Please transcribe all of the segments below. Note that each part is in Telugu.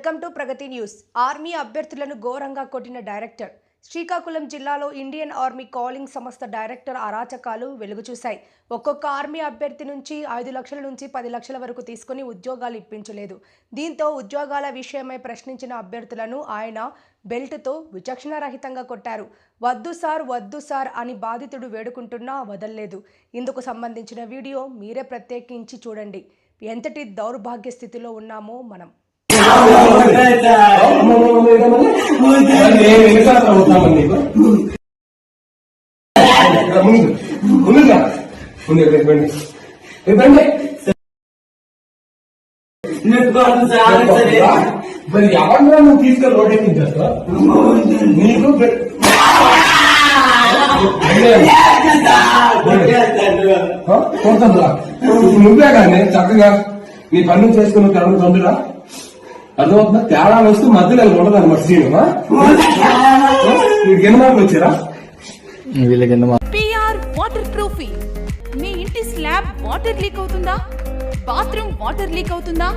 Welcome to Pragathi news. Army అభ్యర్థులను ఘోరంగా కొట్టిన డైరెక్టర్. శ్రీకాకుళం జిల్లాలో ఇండియన్ ఆర్మీ కాలింగ్ సంస్థ డైరెక్టర్ అరాచకాలు వెలుగుచూశాయి ఒక్కొక్క ఆర్మీ అభ్యర్థి నుంచి ఐదు లక్షల నుంచి పది లక్షల వరకు తీసుకుని ఉద్యోగాలు ఇప్పించలేదు. దీంతో ఉద్యోగాల విషయమై ప్రశ్నించిన అభ్యర్థులను ఆయన బెల్ట్తో విచక్షణారహితంగా కొట్టారు. వద్దు సార్ వద్దు సార్ అని బాధితుడు వేడుకుంటున్నా వదల్లేదు. ఇందుకు సంబంధించిన వీడియో మీరే ప్రత్యేకించి చూడండి. ఎంతటి దౌర్భాగ్య స్థితిలో ఉన్నామో మనం. మరి ఎవరిలో నువ్వు తీసుకొని రోడ్ ఎక్కించేస్తా నీకు కొడుతుందిరా. నువ్వే కానీ చక్కగా నీ పనులు చేసుకున్న కరెంట్ తొందరరా అర్థమవుతుందా? తేడా వస్తూ మధ్యలో ఉండదు అనమాట సీన్ వీడికి ఎన్ని మార్కులు వచ్చారా? వీళ్ళకి ఎంత పిఆర్ వాటర్ ప్రూఫింగ్ మీ ఇంటి స్లాబ్ వాటర్ లీక్ అవుతుందా? బాత్రూమ్ వాటర్ లీక్ అవుతుందా?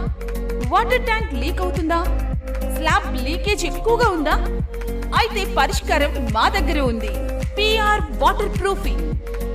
వాటర్ ట్యాంక్ లీక్ అవుతుందా? స్లాబ్ లీకేజ్ ఎక్కువగా ఉందా? అయితే పరిష్కారం మా దగ్గర ఉంది. PR water proofing